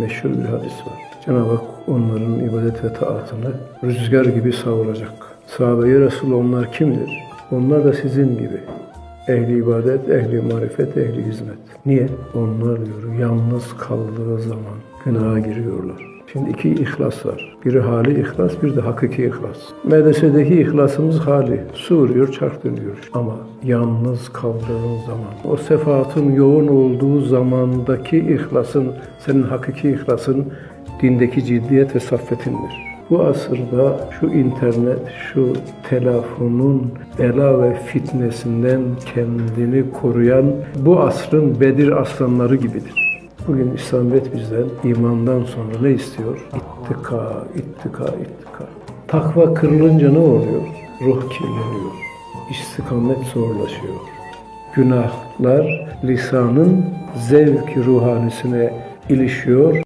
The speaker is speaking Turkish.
meşhur bir hadis var. Cenab-ı Hak onların ibadet ve taatını rüzgar gibi savuracak. Sahabe-i Resul onlar kimdir? Onlar da sizin gibi. Ehli ibadet, ehli marifet, ehli hizmet. Niye? Onlar diyor yalnız kaldığı zaman günaha giriyorlar. Şimdi iki ihlas var. Biri hali ihlas, bir de hakiki ihlas. Medresedeki ihlasımız hali. Su vuruyor, çark dönüyor. Ama yalnız kaldığın zaman, o sefatın yoğun olduğu zamandaki ihlasın, senin hakiki ihlasın dindeki ciddiyet ve saffetindir. Bu asırda şu internet, şu telefonun bela ve fitnesinden kendini koruyan bu asrın Bedir aslanları gibidir. Bugün İslamiyet bizden imandan sonra ne istiyor? İttika, ittika, ittika. Takva kırılınca ne oluyor? Ruh kirleniyor. İstikamet zorlaşıyor. Günahlar lisanın zevk ruhanisine ilişiyor.